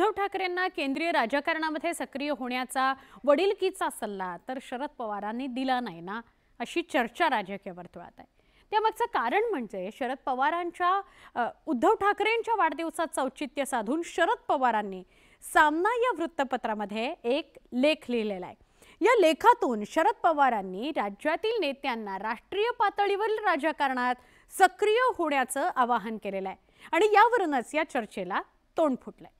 उद्धव ठाकरेंना केंद्रीय राजकारणामध्ये सक्रिय होण्याचा वडिलकीचा सल्ला तर शरद पवारांनी दिला नाही ना अशी चर्चा राजकीय वर्तुळात आहे. त्यामागचं कारण म्हणजे शरद पवारांच्या उद्धव ठाकरेंच्या वाढदिवसाचं औचित्य साधून शरद पवारांनी सामना या वृत्तपत्रामध्ये एक लेख लिहिलेला आहे. या लेखातून शरद पवारांनी राज्यातील नेत्यांना राष्ट्रीय पातळीवरील राजकारणात सक्रिय होण्याचं आवाहन केलेलं आहे. आणि यावरूनच या चर्चेला तोंड फुटलंय.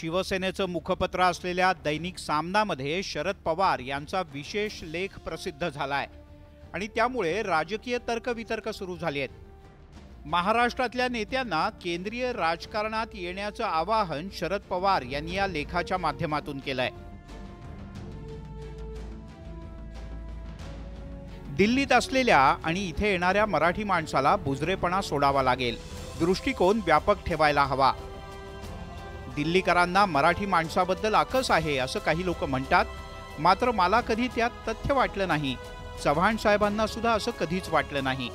शिवसेनेचं मुखपत्र असलेल्या दैनिक सामनामध्ये शरद पवार यांचा विशेष लेख प्रसिद्ध झाला आहे आणि त्यामुळे राजकीय तर्कवितर्क सुरू झाली आहेत. महाराष्ट्रातल्या नेत्यांना केंद्रीय राजकारणात येण्याचं आवाहन शरद पवार यांनी या लेखाच्या माध्यमातून केलंय. दिल्लीत असलेल्या आणि इथे येणाऱ्या मराठी माणसाला बुजरेपणा सोडावा लागेल. दृष्टिकोन व्यापक ठेवायला हवा. दिल्लीकरांना मराठी माणसाबद्दल आकस आहे असं काही लोक म्हणतात. मात्र मला कधी त्यात तथ्य वाटलं नाही. चव्हाण साहेबांना सुद्धा असं कधीच वाटलं नाही.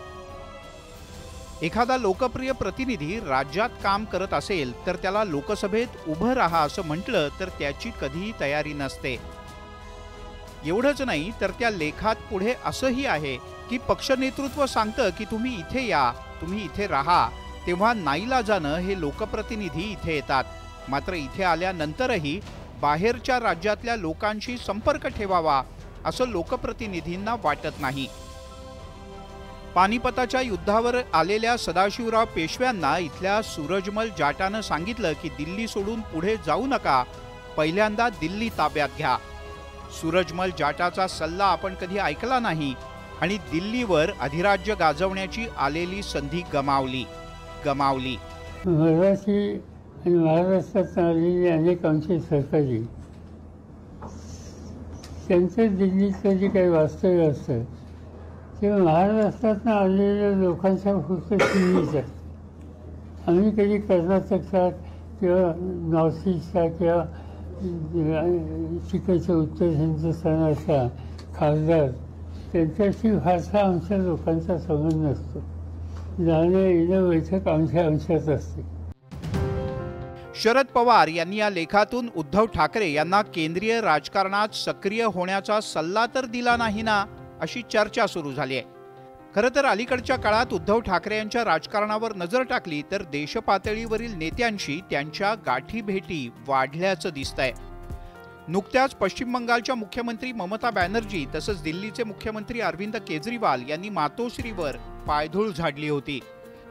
एखादा लोकप्रिय प्रतिनिधी राज्यात काम करत असेल तर त्याला लोकसभेत उभं राहा असं म्हटलं तर त्याची कधीही तयारी नसते. एवढंच नाही तर त्या लेखात पुढे असंही आहे की पक्ष नेतृत्व सांगतं की तुम्ही इथे या तुम्ही इथे राहा. तेव्हा नाईलाजानं हे लोकप्रतिनिधी इथे येतात. मात्र इथे आल्यानंतरही बाहेरच्या राज्यातल्या लोकांशी संपर्क ठेवावा असं लोकप्रतिनिधींना वाटत नाही. पानिपताच्या युद्धावर आलेल्या सदाशिवराव पेशव्यांना इथल्या सूरजमल जाटानं सांगितलं की दिल्ली सोडून पुढे जाऊ नका पहिल्यांदा दिल्ली ताब्यात घ्या. सूरजमल जाटाचा सल्ला आपण कधी ऐकला नाही आणि दिल्लीवर अधिराज्य गाजवण्याची आलेली संधी गमावली गमावली. आणि महाराष्ट्रात आलेली अनेक आमची सरकारी त्यांचं दिल्लीचं जे काही वास्तव्य असतं ते महाराष्ट्रातनं आलेल्या लोकांच्या फक्त सीमित आम्ही कधी कर्नाटकचा किंवा नॉर्थ ईस्टचा किंवा तिकडच्या उत्तर हिंदुस्थानाचा खासदार त्यांच्याशी फारसा आमच्या लोकांचा संबंध नसतो. जाणं येणं बैठक आमच्या आमच्यात असते. शरद पवार यांनी या लेखातून उद्धव ठाकरे यांना केंद्रीय राजकारणात सक्रिय होण्याचा सल्ला तर दिला नाही ना अशी चर्चा सुरू झाली आहे. खरं तर अलीकडच्या काळात उद्धव ठाकरे यांच्या राजकारणावर नजर टाकली तर देशपातळीवरील नेत्यांशी त्यांच्या गाठी भेटी वाढल्याचं आहे नुकत्याच पश्चिम बंगालच्या मुख्यमंत्री ममता बॅनर्जी तसंच दिल्लीचे मुख्यमंत्री अरविंद केजरीवाल यांनी मातोश्रीवर पायधूळ झाडली होती.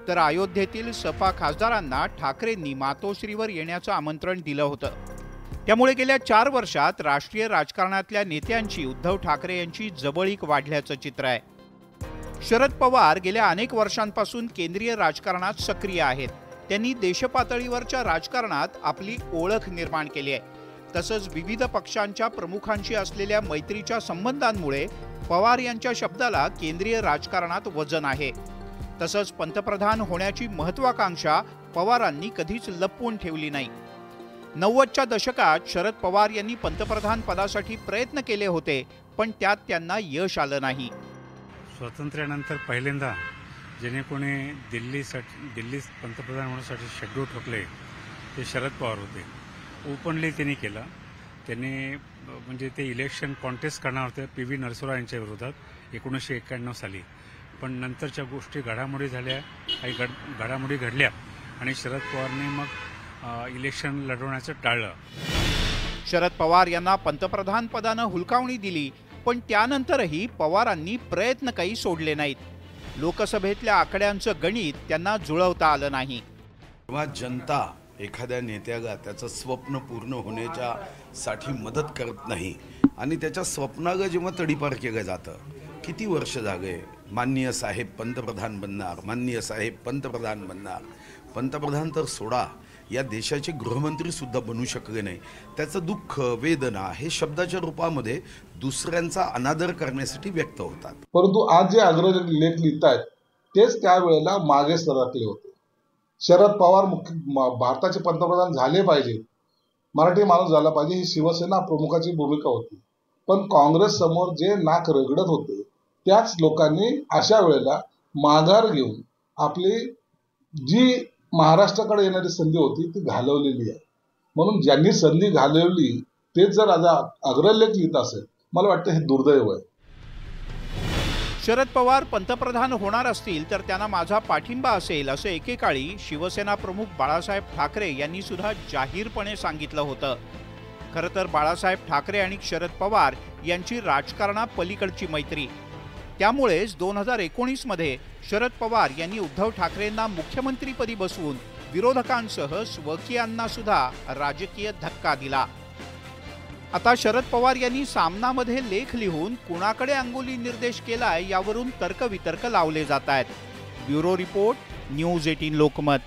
तर अयोध्येतील सपा खासदारांना ठाकरेंनी मातोश्रीवर येण्याचं आमंत्रण दिलं होतं. त्यामुळे गेल्या चार वर्षात राष्ट्रीय राजकारणातल्या नेत्यांची उद्धव ठाकरे यांची जवळीक वाढल्याचं चित्र आहे. शरद पवार गेल्या अनेक वर्षांपासून केंद्रीय राजकारणात सक्रिय आहेत. त्यांनी देशपातळीवरच्या राजकारणात आपली ओळख निर्माण केली आहे. तसंच विविध पक्षांच्या प्रमुखांशी असलेल्या मैत्रीच्या संबंधांमुळे पवार यांच्या शब्दाला केंद्रीय राजकारणात वजन आहे. तसंच पंतप्रधान होण्याची महत्वाकांक्षा पवारांनी कधीच लपवून ठेवली नाही. नव्वदच्या दशकात शरद पवार यांनी पंतप्रधान पदासाठी प्रयत्न केले होते पण त्यात त्यांना यश आलं नाही. स्वातंत्र्यानंतर पहिल्यांदा जेणे कोणी दिल्लीसाठी दिल्लीत पंतप्रधान होण्यासाठी शेड्यूल ठोकले ते शरद पवार होते. ओपनली त्यांनी केलं. त्यांनी म्हणजे ते इलेक्शन कॉन्टेस्ट करणार होते पी व्ही नरसोरा यांच्या विरोधात एकोणीसशे एक्क्याण्णव साली. पण नंतरच्या गोष्टी घडामोडी झाल्या काही घड घडामोडी घडल्या आणि शरद पवारने मग इलेक्शन लढवण्याचं टाळलं. शरद पवार यांना पंतप्रधान पदानं हुलकावणी दिली पण त्यानंतरही पवारांनी प्रयत्न काही सोडले नाहीत. लोकसभेतल्या आकड्यांचं गणित त्यांना जुळवता आलं नाही. जेव्हा जनता एखाद्या नेत्याला त्याचं स्वप्न पूर्ण होण्याच्या साठी मदत करत नाही आणि त्याच्या स्वप्नाला जेव्हा तडीपार केलं जातं किती वर्ष जागे? माननीय साहेब पंतप्रधान बनणार माननीय साहेब पंतप्रधान बनणार. पंतप्रधान तर सोडा या देशाचे गृहमंत्री सुद्धा बनू शकले नाही. त्याचं दुःख वेदना हे शब्दाच्या रूपामध्ये दुसऱ्यांचा अनादर करण्यासाठी व्यक्त होतात. परंतु आज जे अग्रणी लेख लिहितायत तेच त्यावेळेला मागे सरकले होते. शरद पवार मुख्य भारताचे पंतप्रधान झाले पाहिजे. मराठी माणूस झाला पाहिजे ही शिवसेना प्रमुखाची भूमिका होती. पण काँग्रेस समोर जे नाक रगडत होते त्याच लोकांनी अशा वेळेला माघार घेऊन आपली जी महाराष्ट्राकडे येणारी संधी होती ती घालवलेली आहे. म्हणून ज्यांनी संधी घालवली तेच जर आज अग्रलेख लिहित असेल मला वाटतं हे दुर्दैव आहे. शरद पवार पंतप्रधान होणार असतील तर त्यांना माझा पाठिंबा असेल असं एकेकाळी शिवसेना प्रमुख बाळासाहेब ठाकरे यांनी सुद्धा जाहीरपणे सांगितलं होतं. खरं तर बाळासाहेब ठाकरे आणि शरद पवार यांची राजकारणा पलीकडची मैत्री. त्यामुळेच दोन हजार एकोणीसमध्ये शरद पवार यांनी उद्धव ठाकरेंना मुख्यमंत्रीपदी बसवून विरोधकांसह स्वकीयांना सुद्धा राजकीय धक्का दिला. आता शरद पवार यांनी सामनामध्ये लेख लिहून कुणाकडे अंगुली निर्देश केलाय यावरून तर्कवितर्क लावले जात आहेत. Bureau report news eighteen Lokmat.